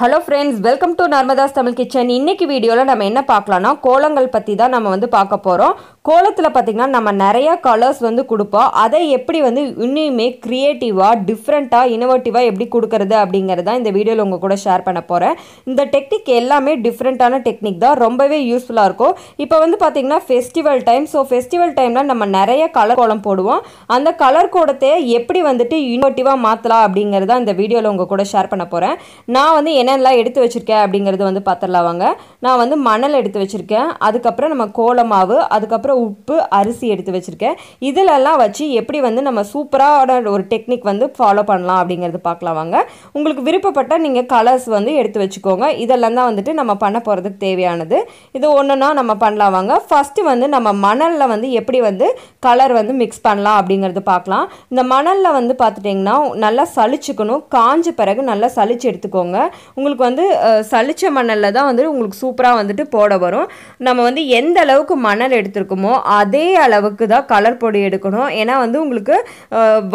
Hello friends welcome to Narmada's Tamil kitchen இன்னைக்கு வீடியோவில் நம்ம என்ன பார்க்கலாம்னா கோலங்கள் பற்றி தான் நம்ம வந்து பார்க்க போகிறோம் கோலத்தில் பார்த்திங்கன்னா நம்ம நிறைய கலர்ஸ் வந்து கொடுப்போம். அதை எப்படி வந்து இன்னுமே க்ரியேட்டிவாக டிஃப்ரெண்ட்டாக இனோவேட்டிவாக எப்படி கொடுக்கறது அப்படிங்கிறது தான் இந்த வீடியோவில் உங்கள் கூட ஷேர் பண்ண போகிறேன் இந்த டெக்னிக் எல்லாமே டிஃப்ரெண்ட்டான டெக்னிக் தான். ரொம்பவே யூஸ்ஃபுல்லாக இருக்கும். இப்போ வந்து பார்த்திங்கன்னா ஃபெஸ்டிவல் டைம் ஸோ ஃபெஸ்டிவல் டைமில் நம்ம நிறைய கலர் கோலம் போடுவோம். அந்த கலர் கோலத்தை எப்படி வந்துட்டு இனோவேட்டிவாக மாற்றலாம் அப்படிங்கிறது தான் இந்த வீடியோவில் உங்கள் கூட ஷேர் பண்ண போகிறேன் நான் வந்து என்னென்னலாம் எடுத்து வச்சுருக்கேன் அப்படிங்கிறது வந்து பார்த்துடலாம் வாங்க. நான் வந்து மணல் எடுத்து வச்சுருக்கேன். அதுக்கப்புறம் நம்ம கோலமாவு அதுக்கப்புறம் உப்பு அரிசி எடுத்து வச்சுருக்கேன். இதிலெல்லாம் வச்சு எப்படி வந்து நம்ம சூப்பரான ஒரு டெக்னிக் வந்து ஃபாலோ பண்ணலாம் அப்படிங்கிறது பார்க்கலாம் வாங்க. உங்களுக்கு விருப்பப்பட்ட நீங்கள் கலர்ஸ் வந்து எடுத்து வச்சுக்கோங்க. இதெல்லாம் தான் வந்துட்டு நம்ம பண்ண போகிறதுக்கு தேவையானது. இது ஒன்றுனா நம்ம பண்ணலாம் வாங்க. ஃபஸ்ட்டு வந்து நம்ம மணலில் வந்து எப்படி வந்து கலர் வந்து மிக்ஸ் பண்ணலாம் அப்படிங்கிறது பார்க்கலாம் இந்த மணலில் வந்து பார்த்துட்டிங்கன்னா நல்லா சளிச்சுக்கணும். காஞ்ச பிறகு நல்லா சளிச்சு எடுத்துக்கோங்க. உங்களுக்கு வந்து சளிச்ச சலிச்ச மணலில் தான் வந்து உங்களுக்கு சூப்பராக வந்துட்டு போட வரும். நம்ம வந்து எந்த அளவுக்கு மணல் எடுத்திருக்கோமோ அதே அளவுக்கு தான் கலர் பொடி எடுக்கணும். ஏன்னா வந்து உங்களுக்கு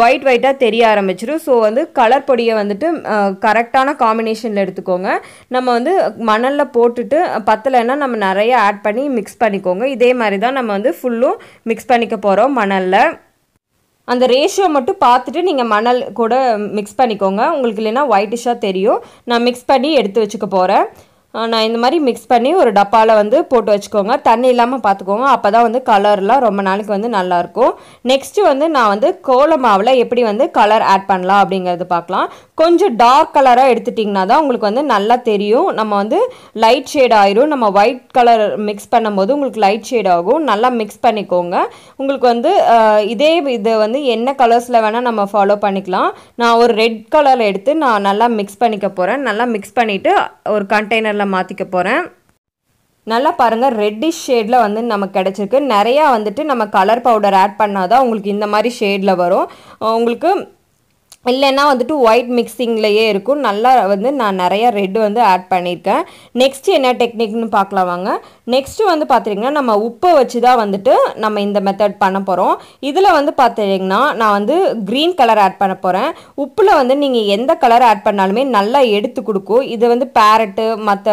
ஒயிட் ஒயிட்டாக தெரிய ஆரம்பிச்சிடும் ஸோ வந்து கலர் பொடியை வந்துட்டு கரெக்டான காம்பினேஷனில் எடுத்துக்கோங்க. நம்ம வந்து மணலில் போட்டுட்டு பத்தலைன்னா நம்ம நிறைய ஆட் பண்ணி மிக்ஸ் பண்ணிக்கோங்க. இதே மாதிரி தான் நம்ம வந்து ஃபுல்லும் மிக்ஸ் பண்ணிக்க போகிறோம் மணலில். அந்த ரேஷியோ மட்டும் பார்த்துட்டு நீங்கள் மணல் கூட மிக்ஸ் பண்ணிக்கோங்க. உங்களுக்கு இல்லைன்னா ஒயிட்டிஷாக தெரியும். நான் மிக்ஸ் பண்ணி எடுத்து வச்சுக்க போகிறேன் நான் இந்த மாதிரி மிக்ஸ் பண்ணி ஒரு டப்பாவில் வந்து போட்டு வச்சுக்கோங்க. தண்ணி இல்லாமல் பார்த்துக்கோங்க அப்போ தான் வந்து கலர்லாம் ரொம்ப நாளைக்கு வந்து நல்லாயிருக்கும் நெக்ஸ்ட்டு வந்து நான் வந்து கோல மாவில் எப்படி வந்து கலர் ஆட் பண்ணலாம் அப்படிங்கிறது பார்க்கலாம் கொஞ்சம் டார்க் கலராக எடுத்துட்டிங்கன்னா தான் உங்களுக்கு வந்து நல்லா தெரியும். நம்ம வந்து லைட் ஷேட் ஆயிரும். நம்ம ஒயிட் கலர் மிக்ஸ் பண்ணும்போது உங்களுக்கு லைட் ஷேட் ஆகும். நல்லா மிக்ஸ் பண்ணிக்கோங்க. உங்களுக்கு வந்து இதே இது வந்து என்ன கலர்ஸில் வேணால் நம்ம ஃபாலோ பண்ணிக்கலாம். நான் ஒரு ரெட் கலர் எடுத்து நான் நல்லா மிக்ஸ் பண்ணிக்க போகிறேன் நல்லா மிக்ஸ் பண்ணிவிட்டு ஒரு கண்டெய்னரில் மாற்றிக்க போகிறேன் நல்லா பாருங்கள் ரெட்டிஷ் ஷேடில் வந்து நமக்கு கிடச்சிருக்கு. நிறையா வந்துட்டு நம்ம கலர் பவுடர் ஆட் பண்ணாதான் உங்களுக்கு இந்த மாதிரி ஷேடில் வரும். உங்களுக்கு இல்லைன்னா வந்துட்டு ஒயிட் மிக்சிங்லேயே இருக்கும். நல்லா வந்து நான் நிறைய ரெட் வந்து ஆட் பண்ணியிருக்கேன். நெக்ஸ்ட் என்ன டெக்னிக்னு பார்க்கலாம் வாங்க. நெக்ஸ்ட்டு வந்து பார்த்துட்டிங்கன்னா நம்ம உப்பை வச்சு தான் வந்துட்டு நம்ம இந்த மெத்தட் பண்ண போகிறோம் இதில் வந்து பார்த்துட்டிங்கன்னா நான் வந்து க்ரீன் கலர் ஆட் பண்ண போகிறேன் உப்பில் வந்து நீங்கள் எந்த கலர் ஆட் பண்ணாலுமே நல்லா எடுத்து கொடுக்கும். இது வந்து பேரட்டு மற்ற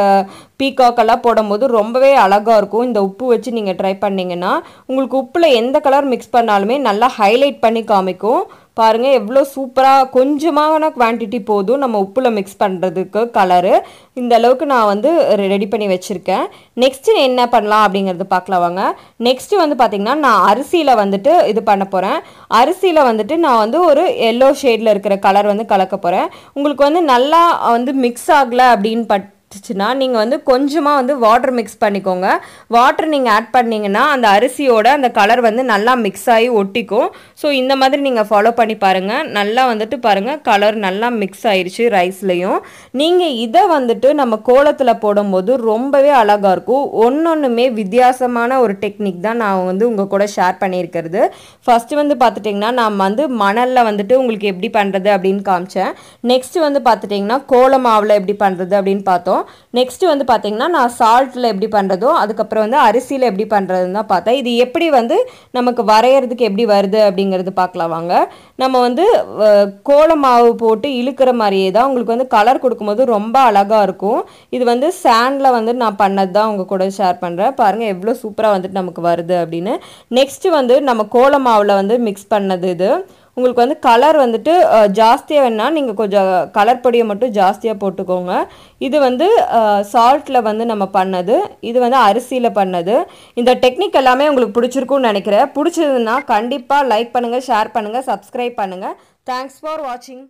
பீகாக்கெல்லாம் போடும்போது ரொம்பவே அழகாக இருக்கும். இந்த உப்பு வச்சு நீங்கள் ட்ரை பண்ணிங்கன்னா உங்களுக்கு உப்பில் எந்த கலர் மிக்ஸ் பண்ணாலுமே நல்லா ஹைலைட் பண்ணி காமிக்கும். பாருங்கள் எவ்வளோ சூப்பராக கொஞ்சமான குவான்டிட்டி போதும் நம்ம உப்பில் மிக்ஸ் பண்ணுறதுக்கு கலரு இந்த அளவுக்கு நான் வந்து ரெடி பண்ணி வச்சுருக்கேன். நெக்ஸ்ட்டு என்ன பண்ணலாம் அப்படிங்கிறது பார்க்கலாம் வாங்க. நெக்ஸ்ட்டு வந்து பார்த்திங்கன்னா நான் அரிசியில் வந்துட்டு இது பண்ண போகிறேன் அரிசியில் வந்துட்டு நான் வந்து ஒரு எல்லோ ஷேடில் இருக்கிற கலர் வந்து கலக்க போகிறேன் உங்களுக்கு வந்து நல்லா வந்து மிக்ஸ் ஆகலை அப்படின்னு பட் ச்சுன்னா நீங்கள் வந்து கொஞ்சமாக வந்து வாட்டர் மிக்ஸ் பண்ணிக்கோங்க. வாட்டர் நீங்கள் ஆட் பண்ணிங்கன்னா அந்த அரிசியோட அந்த கலர் வந்து நல்லா மிக்ஸ் ஆகி ஒட்டிக்கும். ஸோ இந்த மாதிரி நீங்கள் ஃபாலோ பண்ணி பாருங்கள் நல்லா வந்துட்டு பாருங்கள் கலர் நல்லா மிக்ஸ் ஆயிடுச்சு ரைஸ்லேயும் நீங்கள் இதை வந்துட்டு நம்ம கோலத்தில் போடும்போது ரொம்பவே அழகாக இருக்கும். ஒன்றொன்றுமே வித்தியாசமான ஒரு டெக்னிக் தான் நான் வந்து உங்கள் கூட ஷேர் பண்ணியிருக்கிறது. ஃபஸ்ட்டு வந்து பார்த்துட்டிங்கன்னா நான் வந்து மணலில் வந்துட்டு உங்களுக்கு எப்படி பண்ணுறது அப்படின்னு காமிச்சேன். நெக்ஸ்ட்டு வந்து பார்த்துட்டிங்கன்னா கோல மாவில் எப்படி பண்ணுறது அப்படின்னு பார்த்தோம். நெக்ஸ்ட் வந்து பார்த்திங்கன்னா நான் சால்ட்டில் எப்படி பண்ணுறதோ அதுக்கப்புறம் வந்து அரிசியில் எப்படி பண்ணுறதுன்னு தான் பார்த்தேன். இது எப்படி வந்து நமக்கு வரைகிறதுக்கு எப்படி வருது அப்படிங்கிறது பார்க்கலாம் வாங்க. நம்ம வந்து கோல மாவு போட்டு இழுக்கிற மாதிரியே தான் உங்களுக்கு வந்து கலர் கொடுக்கும்போது ரொம்ப அழகாக இருக்கும். இது வந்து சாண்டில் வந்து நான் பண்ணது தான் உங்கள் கூட ஷேர் பண்ணுறேன் பாருங்கள் எவ்வளோ சூப்பராக வந்துட்டு நமக்கு வருது அப்படின்னு. நெக்ஸ்ட்டு வந்து நம்ம கோல மாவில் வந்து மிக்ஸ் பண்ணது இது. உங்களுக்கு வந்து கலர் வந்துட்டு ஜாஸ்தியாக வேணால் நீங்கள் கொஞ்சம் கலர் பொடியை மட்டும் ஜாஸ்தியாக போட்டுக்கோங்க. இது வந்து சால்ட்டில் வந்து நம்ம பண்ணது. இது வந்து அரிசியில் பண்ணது. இந்த டெக்னிக் எல்லாமே உங்களுக்கு பிடிச்சிருக்கும்னு நினைக்கிறேன். பிடிச்சதுன்னா கண்டிப்பாக லைக் பண்ணுங்கள் ஷேர் பண்ணுங்கள் சப்ஸ்கிரைப் பண்ணுங்கள் தேங்க்ஸ் ஃபார் வாட்சிங்